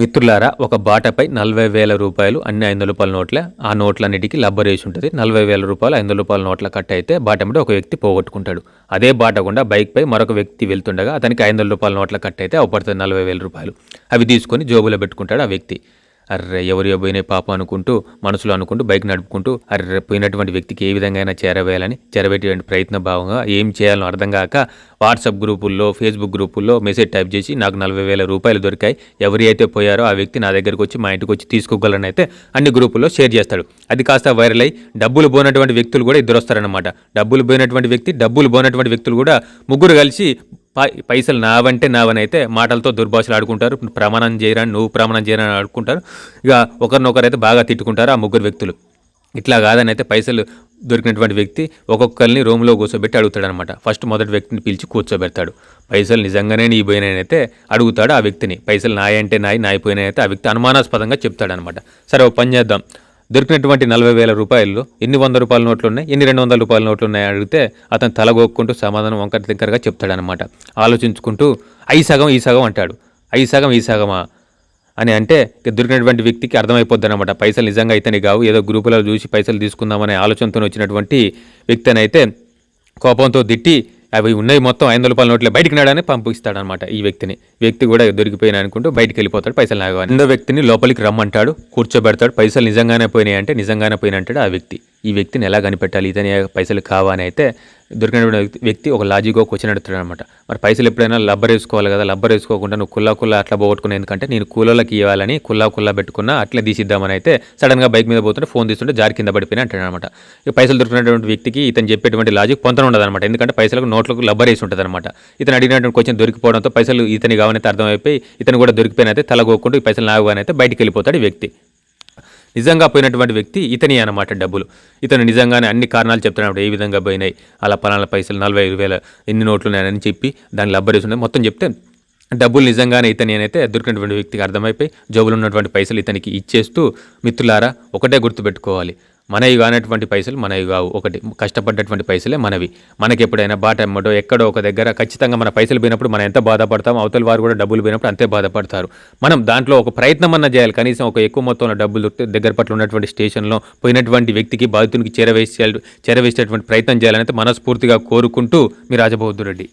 మిత్రులారా ఒక బాటపై నలభై వేల రూపాయలు అన్ని ఐదు రూపాయల నోట్లే ఆ నోట్లన్నిటికీ లబ్బర్ వేసి ఉంటుంది. నలభై వేల రూపాయలు ఐదు రూపాయల నోట్ల కట్ అయితే బాట మీద ఒక వ్యక్తి పోగొట్టుకుంటాడు. అదే బాట గుండా బైక్పై మరొక వ్యక్తి వెళ్తుండగా అతనికి ఐదు రూపాయల నోట్ల కట్ అయితే అవపడుతుంది నలభై వేల రూపాయలు. అవి తీసుకొని జోబులో పెట్టుకుంటాడు ఆ వ్యక్తి. అర్రే ఎవరియో పోయినాయి పాప అనుకుంటూ మనసులో అనుకుంటూ బైక్ నడుపుకుంటూ అర్రే పోయినటువంటి వ్యక్తికి ఏ విధంగా అయినా చేరవేయాలని చేరవేటువంటి ప్రయత్న భావంగా ఏం చేయాలో అర్థం కాక వాట్సాప్ గ్రూపుల్లో ఫేస్బుక్ గ్రూపుల్లో మెసేజ్ టైప్ చేసి నాకు నలభై వేల రూపాయలు దొరికాయి ఎవరి అయితే పోయారో ఆ వ్యక్తి నా దగ్గరికి వచ్చి మా ఇంటికి వచ్చి తీసుకోగలని అయితే అన్ని గ్రూపుల్లో షేర్ చేస్తాడు. అది కాస్త వైరల్ అయ్యి డబ్బులు పోయినటువంటి వ్యక్తులు కూడా ఇద్దరు వస్తారనమాట డబ్బులు పోయినటువంటి వ్యక్తి డబ్బులు పోయినటువంటి వ్యక్తులు కూడా ముగ్గురు కలిసి పైసలు నావంటే నావనైతే మాటలతో దుర్భాషలు ఆడుకుంటారు ప్రమాణం చేయరని నువ్వు ప్రమాణం చేయరని ఆడుకుంటారు ఇక ఒకరినొకరు అయితే బాగా తిట్టుకుంటారు ఆ ముగ్గురు వ్యక్తులు. ఇట్లా కాదని అయితే పైసలు దొరికినటువంటి వ్యక్తి ఒక్కొక్కరిని రూమ్లో కూర్చోబెట్టి అడుగుతాడనమాట. ఫస్ట్ మొదటి వ్యక్తిని పిలిచి కూర్చోబెడతాడు. పైసలు నిజంగానే నీ పోయినాయనైతే అడుగుతాడు ఆ వ్యక్తిని. పైసలు నాయంటే నాయి నాయి ఆ వ్యక్తి అనుమానాస్పదంగా చెప్తాడనమాట. సరే ఒక పని చేద్దాం. దొరికినటువంటి నలభై వేల రూపాయల్లో ఎన్ని వంద రూపాయల నోట్లు ఉన్నాయి ఎన్ని రెండు వందల రూపాయల నోట్లు ఉన్నాయి అడిగితే అతను తలగొక్కుంటూ సమాధానం వంకర దగ్గరగా చెప్తాడనమాట ఆలోచించుకుంటూ ఐ సగం ఈ సగం అంటాడు. ఐ సగం ఈ సగమా? అని అంటే దొరికినటువంటి వ్యక్తికి అర్థమైపోద్ది అనమాట పైసలు నిజంగా అయితేనే కావు. ఏదో గ్రూపులో చూసి పైసలు తీసుకుందామనే ఆలోచనతో వచ్చినటువంటి వ్యక్తి అయితే కోపంతో తిట్టి అవి ఉన్నాయి మొత్తం ఐదు రూపాయల నోట్లే. బయటికి నాడని పంపిస్తాడనమాట ఈ వ్యక్తిని. వ్యక్తి కూడా దొరికిపోయిన అనుకుంటూ బయటికి వెళ్ళిపోతాడు పైసలు నాగవాని రెండో వ్యక్తిని లోపలికి రమ్మంటాడు కూర్చోబెడతాడు. పైసలు నిజంగానే పోయినాయి అంటే నిజంగానే పోయినంటాడు ఆ వ్యక్తి. ఈ వ్యక్తిని ఎలా కనిపెట్టాలి? ఇతని పైసలు కావా అని అయితే దొరికినటువంటి వ్యక్తి- ఒక లాజిక్గా క్వశ్చన్ అడుగుతాడు అనమాట. మరి పైసలు ఎప్పుడైనా లబ్బర్ వేసుకోవాలి కదా? లబ్బర్ వేసుకోకుండా నువ్వు కుల్లా కుల్లా అట్లా పోగొట్టుకునే ఎందుకంటే నేను కూలర్లకి ఇవ్వాలని కుల్లా కుల్లా పెట్టుకున్నా అట్లే తీసిద్దామని అయితే సడన్గా బైక్ మీద పోతుంటే ఫోన్ తీసుకుంటే జారి కింద పడిపోయినా అంటాడు అనమాట. ఇక పైసలు దొరికినటువంటి వ్యక్తికి ఇతను చెప్పేటువంటి లాజిక్ పొంతన ఉండదు అనమాట. ఎందుకంటే పైసలకు నోట్లకు లబ్బర్ వేసి ఉంటుంది అనమాట. ఇతను అడిగినటువంటి క్వశ్చన్ దొరికిపోవడంతో పైసలు ఇతని కావనైతే అర్థమైపోయి ఇతను కూడా దొరికిపోయినైతే తలగోకుండా ఈ పైసలు నాగుగానైతే బయటికి వెళ్ళిపోతాడు వ్యక్తి. నిజంగా పోయినటువంటి వ్యక్తి ఇతని అన్నమాట డబ్బులు. ఇతను నిజంగానే అన్ని కారణాలు చెప్తున్నాడు ఏ విధంగా పోయినాయి అలా పలానా పైసలు నలభై ఐదు వేల ఎన్ని నోట్లు ఉన్నాయని చెప్పి దాని లబ్బరేసి మొత్తం చెప్తే డబ్బులు నిజంగానే ఇతని అయితే దొరికినటువంటి వ్యక్తికి అర్థమైపోయి జోబులు ఉన్నటువంటి పైసలు ఇతనికి ఇచ్చేస్తూ మిత్రులారా ఒకటే గుర్తుపెట్టుకోవాలి. మనవి కానటువంటి పైసలు మనవి కావు. ఒకటి కష్టపడ్డటువంటి పైసలే మనవి. మనకి ఎప్పుడైనా బాట ఎమ్మటో ఎక్కడో ఒక దగ్గర ఖచ్చితంగా మన పైసలు పోయినప్పుడు మనం ఎంత బాధపడతామో అవతల వారు కూడా డబ్బులు పోయినప్పుడు అంతే బాధపడతారు. మనం దాంట్లో ఒక ప్రయత్నం అన్న చేయాలి. కనీసం ఒక ఎక్కువ మొత్తంలో డబ్బులు దగ్గర పట్ల ఉన్నటువంటి స్టేషన్లో పోయినటువంటి వ్యక్తికి బాధితునికి చేరవేసే చేరవేసేటువంటి ప్రయత్నం చేయాలని మనస్ఫూర్తిగా కోరుకుంటూ మీ రాజబౌద్ధురెడ్డి